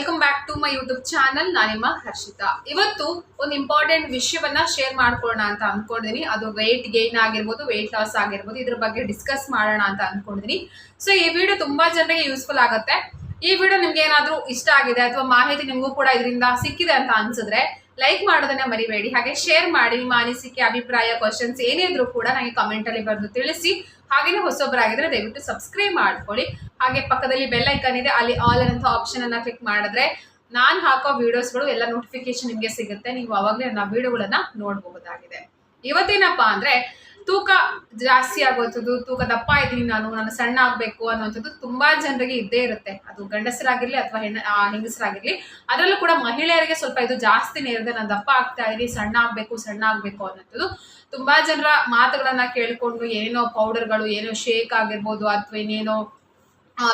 Welcome back to my YouTube channel ನಾನಿಮ್ಮ Harshita ಇವತ್ತು ಒಂದು important ವಿಷಯವನ್ನ ಶೇರ್ ಮಾಡ್ಕೊಳ್ಳೋಣ ಅಂತ ಅನ್ಕೊಂಡಿದೀನಿ. ಅದು ವೆಯ್ಟ್ ಗೇನ್ ಆಗಿರ್ಬೋದು ವೆಯ್ಟ್ ಲಾಸ್ ಆಗಿರ್ಬೋದು, ಇದ್ರ ಬಗ್ಗೆ ಡಿಸ್ಕಸ್ ಮಾಡೋಣ ಅಂತ ಅನ್ಕೊಂಡಿದೀನಿ. ಸೊ ಈ ವಿಡಿಯೋ ತುಂಬಾ ಜನರಿಗೆ ಯೂಸ್ಫುಲ್ ಆಗುತ್ತೆ. ಈ ವಿಡಿಯೋ ನಿಮ್ಗೆ ಏನಾದರೂ ಇಷ್ಟ ಆಗಿದೆ ಅಥವಾ ಮಾಹಿತಿ ನಿಮಗೂ ಕೂಡ ಇದರಿಂದ ಸಿಕ್ಕಿದೆ ಅಂತ ಅನ್ಸಿದ್ರೆ ಲೈಕ್ ಮಾಡೋದನ್ನ ಮರಿಬೇಡಿ. ಹಾಗೆ ಶೇರ್ ಮಾಡಿ, ನಿಮ್ಮ ಅನಿಸಿಕೆ, ಅಭಿಪ್ರಾಯ ಕ್ವಶನ್ಸ್ ಏನೇ ಇದ್ರೂ ಕೂಡ ನನಗೆ ಕಮೆಂಟ್ ಅಲ್ಲಿ ಬರೆದು ತಿಳಿಸಿ. ಹಾಗೇನೆ ಹೊಸೊಬ್ಬರಾಗಿದ್ರೆ ದಯವಿಟ್ಟು ಸಬ್ಸ್ಕ್ರೈಬ್ ಮಾಡ್ಕೊಳ್ಳಿ. ಹಾಗೆ ಪಕ್ಕದಲ್ಲಿ ಬೆಲ್ ಐಕನ್ ಇದೆ, ಅಲ್ಲಿ ಆಲ್ ಆಪ್ಷನ್ ಅನ್ನ ಕ್ಲಿಕ್ ಮಾಡಿದ್ರೆ ನಾನು ಹಾಕೋ ವೀಡಿಯೋಸ್ಗಳು ಎಲ್ಲ ನೋಟಿಫಿಕೇಶನ್ ನಿಮಗೆ ಸಿಗುತ್ತೆ. ನೀವು ಅವಾಗಲೇ ನನ್ನ ವಿಡಿಯೋಗಳನ್ನ ನೋಡಬಹುದಾಗಿದೆ. ಇವತ್ತೇನಪ್ಪ ಅಂದ್ರೆ ತೂಕ ಜಾಸ್ತಿ ಆಗುವಂಥದ್ದು ತೂಕ ದಪ್ಪ ಇದ್ದೀನಿ ನಾನು ನಾನು ಸಣ್ಣ ಆಗಬೇಕು ಅನ್ನುವಂಥದ್ದು ತುಂಬಾ ಜನರಿಗೆ ಇದ್ದೇ ಇರುತ್ತೆ. ಅದು ಗಂಡಸರಾಗಿರಲಿ ಅಥವಾ ಹೆಣ್ಣ ಹೆಂಗಸರಾಗಿರಲಿ, ಅದರಲ್ಲೂ ಕೂಡ ಮಹಿಳೆಯರಿಗೆ ಸ್ವಲ್ಪ ಇದು ಜಾಸ್ತಿನೇ ಇರುತ್ತೆ ನಾನು ದಪ್ಪ ಆಗ್ತಾ ಇದ್ದೀನಿ, ಸಣ್ಣ ಆಗಬೇಕು ಸಣ್ಣ ಆಗಬೇಕು ಅನ್ನೋಂಥದ್ದು ತುಂಬಾ ಜನರ ಮಾತುಗಳನ್ನು ಕೇಳಿಕೊಂಡು ಏನೋ ಪೌಡರ್ಗಳು ಏನೋ ಶೇಕ್ ಆಗಿರ್ಬೋದು ಅಥವಾ ಇನ್ನೇನೋ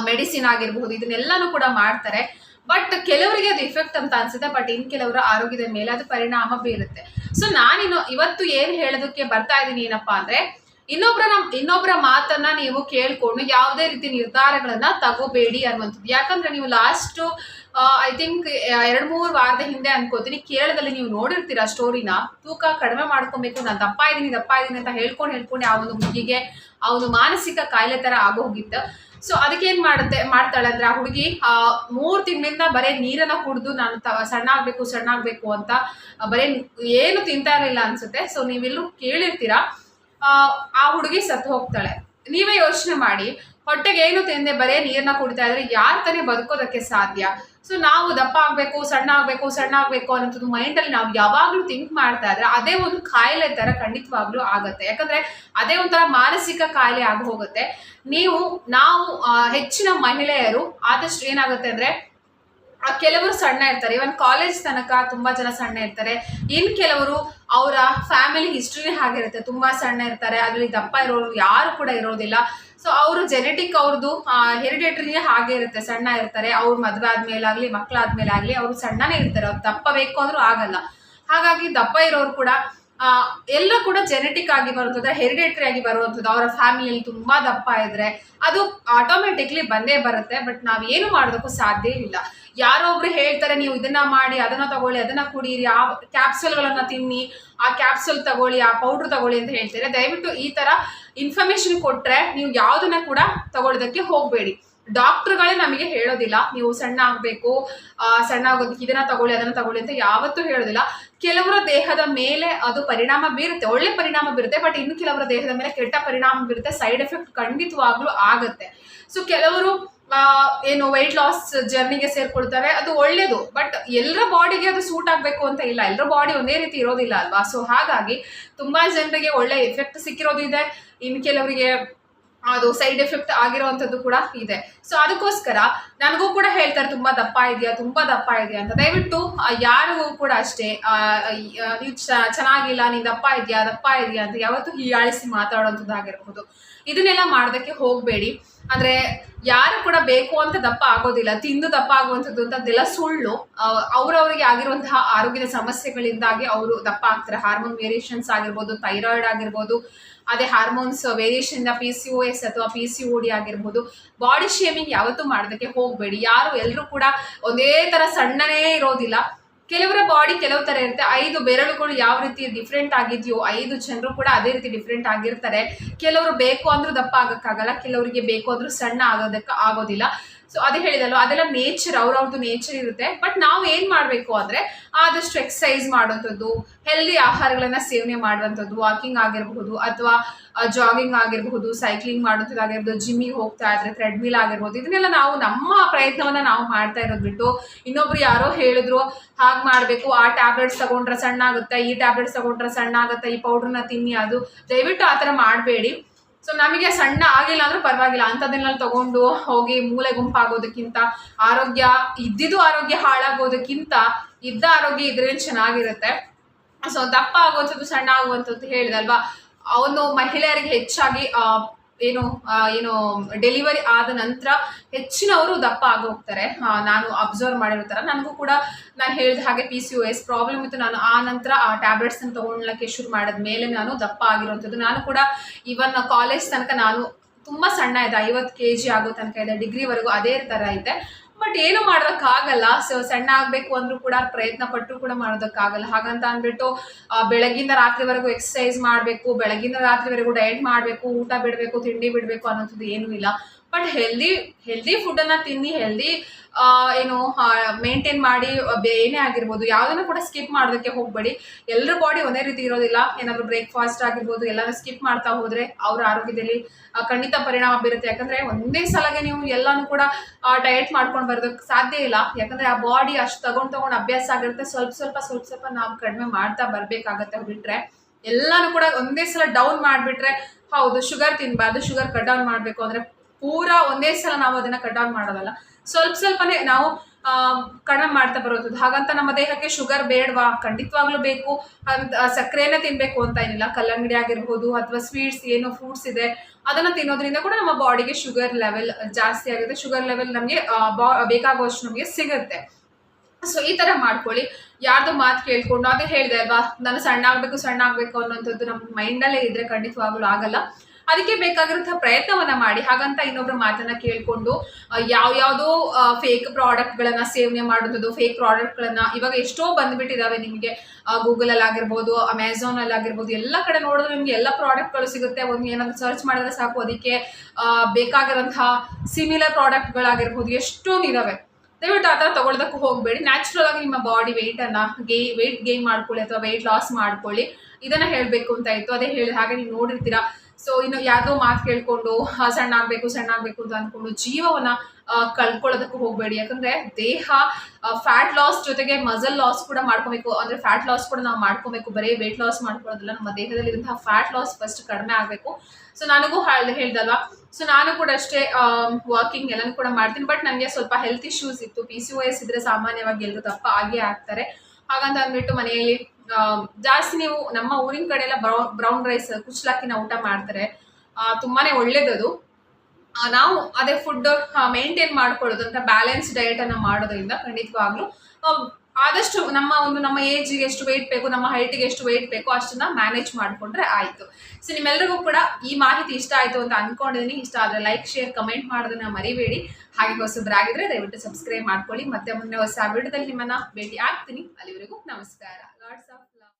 ಮೆಡಿಸಿನ್ ಆಗಿರ್ಬೋದು, ಇದನ್ನೆಲ್ಲಾನು ಕೂಡ ಮಾಡ್ತಾರೆ. ಬಟ್ ಕೆಲವರಿಗೆ ಅದು ಇಫೆಕ್ಟ್ ಅಂತ ಅನ್ಸುತ್ತೆ, ಬಟ್ ಇನ್ ಕೆಲವರ ಆರೋಗ್ಯದ ಮೇಲೆ ಅದು ಪರಿಣಾಮ ಬೀರುತ್ತೆ. ಸೊ ನಾನಿನ್ನು ಇವತ್ತು ಏನ್ ಹೇಳೋದಕ್ಕೆ ಬರ್ತಾ ಇದ್ದೀನಿ ಏನಪ್ಪಾ ಅಂದ್ರೆ ಇನ್ನೊಬ್ಬರ ನಮ್ ಇನ್ನೊಬ್ಬರ ಮಾತನ್ನ ನೀವು ಕೇಳ್ಕೊಂಡು ಯಾವುದೇ ರೀತಿ ನಿರ್ಧಾರಗಳನ್ನ ತಗೋಬೇಡಿ ಅನ್ನುವಂಥದ್ದು. ಯಾಕಂದ್ರೆ ನೀವು ಲಾಸ್ಟ್ ಐ ಥಿಂಕ್ ಎರಡ್ ಮೂರು ವಾರದ ಹಿಂದೆ ಅನ್ಕೋತೀನಿ, ಕೇರಳದಲ್ಲಿ ನೀವು ನೋಡಿರ್ತೀರ ಸ್ಟೋರಿನ ತೂಕ ಕಡಿಮೆ ಮಾಡ್ಕೊಬೇಕು, ನಾನು ದಪ್ಪ ಇದ್ದೀನಿ ದಪ್ಪ ಇದ್ದೀನಿ ಅಂತ ಹೇಳ್ಕೊಂಡು ಹೇಳ್ಕೊಂಡು ಆ ಒಂದು ಹುಡುಗಿಗೆ ಆ ಒಂದು ಮಾನಸಿಕ ಕಾಯಿಲೆ ತರ ಆಗೋಗಿತ್ತು ಸೊ ಅದಕ್ಕೆ ಏನ್ ಮಾಡುತ್ತೆ, ಮಾಡ್ತಾಳೆ ಅಂದ್ರೆ ಆ ಹುಡುಗಿ ಮೂರ್ ತಿಂಗಳಿಂದ ಬರೇ ನೀರನ್ನ ಕುಡಿದು ನಾನು ತ- ಸಣ್ಣ ಆಗ್ಬೇಕು ಸಣ್ಣ ಆಗ್ಬೇಕು ಅಂತ ಬರೀ ಏನು ತಿಂತಾ ಇರಲಿಲ್ಲ ಅನ್ಸುತ್ತೆ. ಸೊ ನೀವೆಲ್ಲರೂ ಕೇಳಿರ್ತೀರಾ. ಆ ಹುಡುಗಿ ಸತ್ತು ಹೋಗ್ತಾಳೆ. ನೀವೇ ಯೋಚನೆ ಮಾಡಿ ಹೊಟ್ಟೆಗೆ ಏನು ತಿಂದೆ, ಬರೇ ನೀರನ್ನ ಕುಡಿತಾ ಇದ್ರೆ ಯಾರ ತಾನೇ ಬದುಕೋದಕ್ಕೆ ಸಾಧ್ಯ? ಸೊ ನಾವು ದಪ್ಪ ಆಗ್ಬೇಕು, ಸಣ್ಣ ಆಗ್ಬೇಕು ಸಣ್ಣ ಆಗ್ಬೇಕು ಅನ್ನೋದು ಮೈಂಡ್ ಅಲ್ಲಿ ನಾವು ಯಾವಾಗ್ಲೂ ಥಿಂಕ್ ಮಾಡ್ತಾ ಇದ್ರೆ ಅದೇ ಒಂದು ಕಾಯಿಲೆ ತರ ಖಂಡಿತವಾಗ್ಲೂ ಆಗತ್ತೆ. ಯಾಕಂದ್ರೆ ಅದೇ ಒಂಥರ ಮಾನಸಿಕ ಕಾಯಿಲೆ ಆಗಿ ಹೋಗುತ್ತೆ. ನೀವು, ನಾವು ಹೆಚ್ಚಿನ ಮಹಿಳೆಯರು ಆದಷ್ಟು ಏನಾಗುತ್ತೆ ಅಂದ್ರೆ ಕೆಲವರು ಸಣ್ಣ ಇರ್ತಾರೆ. ಇವನ್ ಕಾಲೇಜ್ ತನಕ ತುಂಬಾ ಜನ ಸಣ್ಣ ಇರ್ತಾರೆ. ಇನ್ ಕೆಲವರು ಅವರ ಫ್ಯಾಮಿಲಿ ಹಿಸ್ಟ್ರಿನೇ ಹಾಗಿರುತ್ತೆ. ತುಂಬಾ ಸಣ್ಣ ಇರ್ತಾರೆ. ಅದರಲ್ಲಿ ದಪ್ಪ ಇರೋರು ಯಾರು ಕೂಡ ಇರೋದಿಲ್ಲ. ಸೊ ಅವರು ಜೆನೆಟಿಕ್ ಅವ್ರದ್ದು ಹೆರಿಡೇಟ್ರಿನೇ ಹಾಗೆ ಇರುತ್ತೆ. ಸಣ್ಣ ಇರ್ತಾರೆ. ಅವ್ರು ಮದುವೆ ಆದ್ಮೇಲಾಗ್ಲಿ ಮಕ್ಕಳಾದ್ಮೇಲೆ ಆಗ್ಲಿ ಅವರು ಸಣ್ಣನೇ ಇರ್ತಾರೆ. ಅವ್ರು ದಪ್ಪ ಬೇಕು ಅಂದ್ರೂ ಆಗಲ್ಲ. ಹಾಗಾಗಿ ದಪ್ಪ ಇರೋರು ಕೂಡ ಎಲ್ಲ ಕೂಡ ಜೆನೆಟಿಕ್ ಆಗಿ ಬರುವಂಥದ್ದು ಹೆರಿಡೇಟ್ರಿ ಆಗಿ ಬರುವಂಥದ್ದು, ಅವರ ಫ್ಯಾಮಿಲಿಯಲ್ಲಿ ತುಂಬಾ ದಪ್ಪ ಇದ್ರೆ ಅದು ಆಟೋಮೆಟಿಕ್ಲಿ ಬಂದೇ ಬರುತ್ತೆ. ಬಟ್ ನಾವೇನು ಮಾಡೋದಕ್ಕೂ ಸಾಧ್ಯ ಇಲ್ಲ. ಯಾರೋ ಒಬ್ರು ಹೇಳ್ತಾರೆ, ನೀವು ಇದನ್ನ ಮಾಡಿ, ಅದನ್ನ ತಗೊಳ್ಳಿ, ಅದನ್ನ ಕುಡಿಯಿರಿ ಆ ಕ್ಯಾಪ್ಸೂಲ್ಗಳನ್ನ ತಿನ್ನಿ, ಆ ಕ್ಯಾಪ್ಸೂಲ್ ತಗೊಳ್ಳಿ, ಆ ಪೌಡರ್ ತಗೊಳ್ಳಿ ಅಂತ ಹೇಳ್ತಾರೆ. ದಯವಿಟ್ಟು ಈ ತರ ಇನ್ಫಾರ್ಮೇಶನ್ ಕೊಟ್ರೆ ನೀವು ಯಾವುದನ್ನ ಕೂಡ ತಗೊಳ್ಳೋದಕ್ಕೆ ಹೋಗ್ಬೇಡಿ. ಡಾಕ್ಟರ್ಗಳೇ ನಮಗೆ ಹೇಳೋದಿಲ್ಲ, ನೀವು ಸಣ್ಣ ಆಗಬೇಕು ಸಣ್ಣ ಆಗೋದಕ್ಕೆ ಇದನ್ನ ತಗೊಳ್ಳಿ, ಅದನ್ನ ತಗೊಳ್ಳಿ ಅಂತ ಯಾವತ್ತೂ ಹೇಳೋದಿಲ್ಲ. ಕೆಲವರ ದೇಹದ ಮೇಲೆ ಅದು ಪರಿಣಾಮ ಬೀರುತ್ತೆ, ಒಳ್ಳೆ ಪರಿಣಾಮ ಬೀರುತ್ತೆ ಬಟ್ ಇನ್ನು ಕೆಲವರ ದೇಹದ ಮೇಲೆ ಕೆಟ್ಟ ಪರಿಣಾಮ ಬೀರುತ್ತೆ ಸೈಡ್ ಎಫೆಕ್ಟ್ ಖಂಡಿತವಾಗ್ಲೂ ಆಗುತ್ತೆ. ಸೊ ಕೆಲವರು ಏನು ವೆಯ್ಟ್ ಲಾಸ್ ಜರ್ನಿಗೆ ಸೇರ್ಕೊಳ್ತಾರೆ ಅದು ಒಳ್ಳೇದು. ಬಟ್ ಎಲ್ಲರ ಬಾಡಿಗೆ ಅದು ಸೂಟ್ ಆಗಬೇಕು ಅಂತ ಇಲ್ಲ. ಎಲ್ಲರ ಬಾಡಿ ಒಂದೇ ರೀತಿ ಇರೋದಿಲ್ಲ ಅಲ್ವಾ? ಸೊ ಹಾಗಾಗಿ ತುಂಬ ಜನರಿಗೆ ಒಳ್ಳೆ ಎಫೆಕ್ಟ್ ಸಿಕ್ಕಿರೋದು ಇದೆ. ಇನ್ನು ಕೆಲವರಿಗೆ ಅದು ಸೈಡ್ ಎಫೆಕ್ಟ್ ಆಗಿರೋವಂಥದ್ದು ಕೂಡ ಇದೆ. ಸೊ ಅದಕ್ಕೋಸ್ಕರ ನನಗೂ ಕೂಡ ಹೇಳ್ತಾರೆ, ತುಂಬ ದಪ್ಪ ಇದೆಯಾ, ತುಂಬ ದಪ್ಪ ಇದೆಯಾ ಅಂತ. ದಯವಿಟ್ಟು ಯಾರಿಗೂ ಕೂಡ ಅಷ್ಟೇ ನೀವು ಚೆನ್ನಾಗಿಲ್ಲ ನೀನು ದಪ್ಪ ಇದೆಯಾ ದಪ್ಪ ಇದೆಯಾ ಅಂತ ಯಾವತ್ತೂ ಹೀಯಾಳಿಸಿ ಮಾತಾಡೋಂಥದ್ದಾಗಿರ್ಬೋದು ಇದನ್ನೆಲ್ಲ ಮಾಡೋದಕ್ಕೆ ಹೋಗಬೇಡಿ. ಅಂದ್ರೆ ಯಾರು ಕೂಡ ಬೇಕು ಅಂತ ದಪ್ಪ ಆಗೋದಿಲ್ಲ, ತಿಂದು ದಪ್ಪ ಆಗುವಂಥದ್ದು ಅಂತ ಅದೆಲ್ಲ ಸುಳ್ಳು ಅವರವರಿಗೆ ಆಗಿರುವಂತಹ ಆರೋಗ್ಯದ ಸಮಸ್ಯೆಗಳಿಂದಾಗಿ ಅವರು ದಪ್ಪ ಆಗ್ತಾರೆ. ಹಾರ್ಮೋನ್ ವೇರಿಯೇಷನ್ಸ್ ಆಗಿರ್ಬೋದು ಥೈರಾಯ್ಡ್ ಆಗಿರ್ಬೋದು, ಅದೇ ಹಾರ್ಮೋನ್ಸ್ ವೇರಿಯೇಷನ್ ಇಂದ ಪಿ ಸಿ ಒ ಎಸ್ ಅಥವಾ ಪಿ ಸಿ ಓ ಡಿ ಆಗಿರ್ಬೋದು. ಬಾಡಿ ಶೇಮಿಂಗ್ ಯಾವತ್ತೂ ಮಾಡೋದಕ್ಕೆ ಹೋಗಬೇಡಿ. ಯಾರು ಎಲ್ಲರೂ ಕೂಡ ಒಂದೇ ತರ ಸಣ್ಣನೇ ಇರೋದಿಲ್ಲ. ಕೆಲವರ ಬಾಡಿ ಕೆಲವು ತರ ಇರುತ್ತೆ. ಐದು ಬೆರಳುಗಳು ಯಾವ ರೀತಿ ಡಿಫ್ರೆಂಟ್ ಆಗಿದೆಯೋ ಐದು ಜನರು ಕೂಡ ಅದೇ ರೀತಿ ಡಿಫ್ರೆಂಟ್ ಆಗಿರ್ತಾರೆ. ಕೆಲವರು ಬೇಕು ಅಂದ್ರೂ ದಪ್ಪ ಆಗೋಕ್ಕಾಗಲ್ಲ, ಕೆಲವರಿಗೆ ಬೇಕು ಅಂದ್ರೂ ಸಣ್ಣ ಆಗೋದಕ್ಕೆ ಆಗೋದಿಲ್ಲ. ಸೊ ಅದೇ ಹೇಳಿದಲ್ಲ ಅದೆಲ್ಲ ನೇಚರ್ ಅವ್ರವ್ರದ್ದು ನೇಚರ್ ಇರುತ್ತೆ. ಬಟ್ ನಾವು ಏನು ಮಾಡಬೇಕು ಅಂದ್ರೆ, ಆದಷ್ಟು ಎಕ್ಸಸೈಸ್ ಮಾಡುವಂಥದ್ದು ಹೆಲ್ದಿ ಆಹಾರಗಳನ್ನ ಸೇವನೆ ಮಾಡುವಂಥದ್ದು ವಾಕಿಂಗ್ ಆಗಿರಬಹುದು ಅಥವಾ ಜಾಗಿಂಗ್ ಆಗಿರಬಹುದು ಸೈಕ್ಲಿಂಗ್ ಮಾಡುವಂಥದ್ದು ಆಗಿರ್ಬೋದು ಜಿಮ್ಮಿಗೆ ಹೋಗ್ತಾ ಇದ್ರೆ ಥ್ರೆಡ್ಮಿಲ್ ಆಗಿರ್ಬೋದು, ಇದನ್ನೆಲ್ಲ ನಾವು ನಮ್ಮ ಪ್ರಯತ್ನವನ್ನ ನಾವು ಮಾಡ್ತಾ ಇರೋದು ಬಿಟ್ಟು, ಇನ್ನೊಬ್ರು ಯಾರೋ ಹೇಳಿದ್ರು, ಹಾಗೆ ಮಾಡಬೇಕು, ಆ ಟ್ಯಾಬ್ಲೆಟ್ಸ್ ತಗೊಂಡ್ರೆ ಸಣ್ಣ ಆಗುತ್ತೆ ಈ ಟ್ಯಾಬ್ಲೆಟ್ಸ್ ತಗೊಂಡ್ರೆ ಸಣ್ಣ ಆಗುತ್ತೆ ಈ ಪೌಡ್ರನ್ನ ತಿನ್ನಿ, ಅದು ದಯವಿಟ್ಟು ಆ ಥರ ಮಾಡಬೇಡಿ. ಸೊ ನಮಗೆ ಸಣ್ಣ ಆಗಿಲ್ಲ ಅಂದ್ರೂ ಪರವಾಗಿಲ್ಲ. ಅಂಥದ್ದನ್ನೆಲ್ಲ ತಗೊಂಡು ಹೋಗಿ ಮೂಲೆ ಗುಂಪಾಗೋದಕ್ಕಿಂತ, ಆರೋಗ್ಯ, ಇದ್ದಿದ್ದು ಆರೋಗ್ಯ ಹಾಳಾಗೋದಕ್ಕಿಂತ ಇದ್ದ ಆರೋಗ್ಯ ಇದ್ರೇ ಚೆನ್ನಾಗಿರುತ್ತೆ. ಸೊ ದಪ್ಪ ಆಗುವಂಥದ್ದು, ಸಣ್ಣ ಆಗುವಂಥದ್ದು ಹೇಳಿದಲ್ವಾ ಅವನು ಮಹಿಳೆಯರಿಗೆ ಹೆಚ್ಚಾಗಿ ಏನು ಏನು ಡೆಲಿವರಿ ಆದ ನಂತರ ಹೆಚ್ಚಿನವರು ದಪ್ಪ ಆಗೋಗ್ತಾರೆ. ನಾನು ಅಬ್ಸರ್ವ್ ಮಾಡಿರೋ ಥರ ನನಗೂ ಕೂಡ ನಾನು ಹೇಳಿದ ಹಾಗೆ P C O S problem ಇತ್ತು. ನಾನು ಆ ನಂತರ ಆ ಟ್ಯಾಬ್ಲೆಟ್ಸನ್ನು ತೊಗೊಳ್ಳೋಕ್ಕೆ ಶುರು ಮಾಡಿದ ಮೇಲೆ ನಾನು ದಪ್ಪ ಆಗಿರೋಂಥದ್ದು. ನಾನು ಕೂಡ ಇವನ್ ಕಾಲೇಜ್ ತನಕ ನಾನು ತುಂಬ ಸಣ್ಣ ಇದೆ ಐವತ್ತು ಕೆ ಜಿ ಆಗೋ ತನಕ ಇದೆ ಡಿಗ್ರಿವರೆಗೂ ಅದೇ ಥರ ಇದೆ ಬಟ್ ಏನು ಮಾಡೋದಕ್ಕಾಗಲ್ಲ. ಸೊ ಸಣ್ಣ ಆಗಬೇಕು ಅಂದ್ರೂ ಕೂಡ ಪ್ರಯತ್ನ ಪಟ್ಟರು ಕೂಡ ಮಾಡೋದಕ್ಕಾಗಲ್ಲ. ಹಾಗಂತ ಅಂದ್ಬಿಟ್ಟು ಆ, ಬೆಳಗಿಂದ ರಾತ್ರಿವರೆಗೂ ಎಕ್ಸಸೈಸ್ ಮಾಡಬೇಕು ಬೆಳಗಿಂದ ರಾತ್ರಿವರೆಗೂ ಡಯಟ್ ಮಾಡಬೇಕು ಊಟ ಬಿಡಬೇಕು ತಿಂಡಿ ಬಿಡಬೇಕು ಅನ್ನೋಂಥದ್ದು ಏನೂ ಇಲ್ಲ. ಬಟ್ ಹೆಲ್ದಿ ಹೆಲ್ದಿ ಫುಡ್ಡನ್ನು ತಿನ್ನಿ ಹೆಲ್ದಿ ಏನು ಮೇಂಟೈನ್ ಮಾಡಿ ಏನೇ ಆಗಿರ್ಬೋದು, ಯಾವುದನ್ನು ಕೂಡ ಸ್ಕಿಪ್ ಮಾಡೋದಕ್ಕೆ ಹೋಗಬೇಡಿ. ಎಲ್ಲರ ಬಾಡಿ ಒಂದೇ ರೀತಿ ಇರೋದಿಲ್ಲ. ಏನಾದರೂ ಬ್ರೇಕ್ಫಾಸ್ಟ್ ಆಗಿರ್ಬೋದು, ಎಲ್ಲಾನು ಸ್ಕಿಪ್ ಮಾಡ್ತಾ ಹೋದರೆ ಅವರ ಆರೋಗ್ಯದಲ್ಲಿ ಖಂಡಿತ ಪರಿಣಾಮ ಬೀರುತ್ತೆ. ಯಾಕಂದರೆ ಒಂದೇ ಸಲಗೆ ನೀವು ಎಲ್ಲಾನು ಕೂಡ ಡಯಟ್ ಮಾಡ್ಕೊಂಡು ಬರೋದಕ್ಕೆ ಸಾಧ್ಯ ಇಲ್ಲ. ಯಾಕಂದರೆ ಆ ಬಾಡಿ ಅಷ್ಟು ತಗೊಂಡು ತೊಗೊಂಡು ಅಭ್ಯಾಸ ಆಗಿರುತ್ತೆ. ಸ್ವಲ್ಪ ಸ್ವಲ್ಪ ಸ್ವಲ್ಪ ಸ್ವಲ್ಪ ನಾವು ಕಡಿಮೆ ಮಾಡ್ತಾ ಬರಬೇಕಾಗತ್ತೆ ಬಿಟ್ಟರೆ ಎಲ್ಲಾನು ಕೂಡ ಒಂದೇ ಸಲ ಡೌನ್ ಮಾಡಿಬಿಟ್ರೆ, ಹೌದು ಶುಗರ್ ತಿನ್ನಬಾರ್ದು ಶುಗರ್ ಕಟ್ ಡೌನ್ ಮಾಡಬೇಕು ಅಂದರೆ ಪೂರಾ ಒಂದೇ ಸಲ ನಾವು ಅದನ್ನು ಕಟ್ ಡೌನ್ ಮಾಡೋದಲ್ಲ. ಸ್ವಲ್ಪ ಸ್ವಲ್ಪನೇ ನಾವು ಕಡಿಮೆ ಮಾಡ್ತಾ ಬರೋದು ಹಾಗಂತ ನಮ್ಮ ದೇಹಕ್ಕೆ ಶುಗರ್ ಬೇಡವಾ? ಖಂಡಿತವಾಗ್ಲೂ ಬೇಕು. ಅಂತ ಸಕ್ಕರೆನೇ ತಿನ್ನಬೇಕು ಅಂತ ಏನಿಲ್ಲ. ಕಲ್ಲಂಗಡಿ ಆಗಿರ್ಬೋದು ಅಥವಾ ಸ್ವೀಟ್ಸ್ ಏನೋ ಫ್ರೂಟ್ಸ್ ಇದೆ, ಅದನ್ನು ತಿನ್ನೋದ್ರಿಂದ ಕೂಡ ನಮ್ಮ ಬಾಡಿಗೆ ಶುಗರ್ ಲೆವೆಲ್ ಜಾಸ್ತಿ ಆಗುತ್ತೆ. ಶುಗರ್ ಲೆವೆಲ್ ನಮಗೆ ಬಾ, ಬೇಕಾಗುವಷ್ಟು ನಮಗೆ ಸಿಗುತ್ತೆ. ಸೊ ಈ ಥರ ಮಾಡ್ಕೊಳ್ಳಿ. ಯಾರ್ದು ಮಾತು ಕೇಳ್ಕೊಂಡು, ಅದೇ ಹೇಳಿದೆ ಅಲ್ವಾ? ನಾನು ಸಣ್ಣ ಆಗಬೇಕು ಸಣ್ಣ ಆಗಬೇಕು ಅನ್ನೋಂಥದ್ದು ನಮ್ಮ ಮೈಂಡಲ್ಲೇ ಇದ್ರೆ ಖಂಡಿತವಾಗ್ಲೂ ಆಗಲ್ಲ. ಅದಕ್ಕೆ ಬೇಕಾಗಿರುವಂತಹ ಪ್ರಯತ್ನವನ್ನ ಮಾಡಿ. ಹಾಗಂತ ಇನ್ನೊಬ್ಬರ ಮಾತನ್ನ ಕೇಳ್ಕೊಂಡು ಯಾವ ಯಾವುದೋ ಫೇಕ್ ಪ್ರಾಡಕ್ಟ್ಗಳನ್ನ ಸೇವನೆ ಮಾಡೋದು ಫೇಕ್ ಪ್ರಾಡಕ್ಟ್ಗಳನ್ನ ಇವಾಗ ಎಷ್ಟೋ ಬಂದ್ಬಿಟ್ಟಿದಾವೆ ನಿಮಗೆ. ಗೂಗಲಲ್ಲಿ ಆಗಿರ್ಬೋದು ಅಮೆಝಾನಲ್ಲಿ ಆಗಿರ್ಬೋದು, ಎಲ್ಲ ಕಡೆ ನೋಡಿದ್ರೆ ನಿಮಗೆ ಎಲ್ಲ ಪ್ರಾಡಕ್ಟ್ಗಳು ಸಿಗುತ್ತೆ. ಒಂದು ಏನಾದರೂ ಸರ್ಚ್ ಮಾಡಿದ್ರೆ ಸಾಕು. ಅದಕ್ಕೆ ಬೇಕಾಗಿರೋಂತಹ ಸಿಮಿಲರ್ ಪ್ರಾಡಕ್ಟ್ಗಳಾಗಿರ್ಬೋದು ಎಷ್ಟೊಂದು ಇದಾವೆ. ದಯವಿಟ್ಟು ಆ ಥರ ತೊಗೊಳೋದಕ್ಕೆ ಹೋಗಬೇಡಿ. ನ್ಯಾಚುರಲ್ ಆಗಿ ನಿಮ್ಮ ಬಾಡಿ ವೆಯ್ಟನ್ನು ಗೇ ವೆಯ್ಟ್ ಗೇನ್ ಮಾಡ್ಕೊಳ್ಳಿ ಅಥವಾ ವೆಯ್ಟ್ ಲಾಸ್ ಮಾಡ್ಕೊಳ್ಳಿ. ಇದನ್ನು ಹೇಳಬೇಕು ಅಂತ ಇತ್ತು. ಅದೇ ಹೇಳಿ ಹಾಗೆ ನೀವು ನೋಡಿರ್ತೀರಾ. ಸೊ ಇನ್ನು ಯಾವುದೋ ಮಾತು ಕೇಳ್ಕೊಂಡು ಸಣ್ಣ ಆಗಬೇಕು ಸಣ್ಣ ಆಗಬೇಕು ಅಂತ ಅಂದ್ಕೊಂಡು ಜೀವವನ್ನು ಕಳ್ಕೊಳ್ಳೋದಕ್ಕೆ ಹೋಗಬೇಡಿ. ಯಾಕಂದರೆ ದೇಹ ಫ್ಯಾಟ್ ಲಾಸ್ ಜೊತೆಗೆ ಮಸಲ್ ಲಾಸ್ ಕೂಡ ಮಾಡ್ಕೋಬೇಕು. ಅಂದರೆ ಫ್ಯಾಟ್ ಲಾಸ್ ಕೂಡ ನಾವು ಮಾಡ್ಕೋಬೇಕು. ಬರೀ ವೆಯ್ಟ್ ಲಾಸ್ ಮಾಡ್ಕೊಳ್ಳೋದಿಲ್ಲ. ನಮ್ಮ ದೇಹದಲ್ಲಿ ಇರುವಂತಹ ಫ್ಯಾಟ್ ಲಾಸ್ ಫಸ್ಟ್ ಕಡಿಮೆ ಆಗಬೇಕು. ಸೊ ನನಗೂ ಹೇಳ್ದೆ ಹೇಳ್ದಲ್ವಾ? ಸೊ ನಾನು ಕೂಡ ಅಷ್ಟೇ ವಾಕಿಂಗ್ ಎಲ್ಲನೂ ಕೂಡ ಮಾಡ್ತೀನಿ. ಬಟ್ ನನಗೆ ಸ್ವಲ್ಪ ಹೆಲ್ತ್ ಇಶ್ಯೂಸ್ ಇತ್ತು. ಪಿ ಸಿ ಒ ಎಸ್ ಇದ್ರೆ ಸಾಮಾನ್ಯವಾಗಿ ಎಲ್ಲರೂ ತಪ್ಪ ಆಗೇ ಆಗ್ತಾರೆ. ಹಾಗಂತ ಅಂದ್ಬಿಟ್ಟು ಮನೆಯಲ್ಲಿ ಜಾಸ್ತಿ ನೀವು ನಮ್ಮ ಊರಿನ ಕಡೆ ಎಲ್ಲ ಬ್ರೌನ್ ರೈಸ್ ಕುಚ್ಚಲಾಕಿನ ಊಟ ಮಾಡ್ತಾರೆ. ತುಂಬಾನೇ ಒಳ್ಳೇದದು. ನಾವು ಅದೇ ಫುಡ್ ಮೇಂಟೈನ್ ಮಾಡ್ಕೊಳ್ಳೋದು ಅಂತ ಬ್ಯಾಲೆನ್ಸ್ ಡಯಟನ್ನು ಮಾಡೋದ್ರಿಂದ ಖಂಡಿತವಾಗ್ಲೂ ಆದಷ್ಟು ನಮ್ಮ ಒಂದು ನಮ್ಮ ಏಜಿಗೆ ಎಷ್ಟು ವೆಯ್ಟ್ ಬೇಕು, ನಮ್ಮ ಹೈಟಿಗೆ ಎಷ್ಟು ವೆಯ್ಟ್ ಬೇಕು ಅಷ್ಟನ್ನ ಮ್ಯಾನೇಜ್ ಮಾಡಿಕೊಂಡ್ರೆ ಆಯಿತು. ಸೊ ನಿಮ್ಮೆಲ್ಲರಿಗೂ ಕೂಡ ಈ ಮಾಹಿತಿ ಇಷ್ಟ ಆಯಿತು ಅಂತ ಅಂದ್ಕೊಂಡಿದ್ದೀನಿ ಇಷ್ಟ ಆದರೆ ಲೈಕ್ ಶೇರ್ ಕಮೆಂಟ್ ಮಾಡೋದನ್ನ ಮರಿಬೇಡಿ. ಹಾಗೆ ಹೊಸಬ್ರಾಗಿದ್ರೆ ದಯವಿಟ್ಟು ಸಬ್ಸ್ಕ್ರೈಬ್ ಮಾಡ್ಕೊಳ್ಳಿ. ಮತ್ತೆ ಮುಂದೆ ಹೊಸ ವಿಡಿಯೋದಲ್ಲಿ ನಿಮ್ಮನ್ನ ಭೇಟಿ ಆಗ್ತೀನಿ. ಅಲ್ಲಿವರೆಗೂ ನಮಸ್ಕಾರ. God's of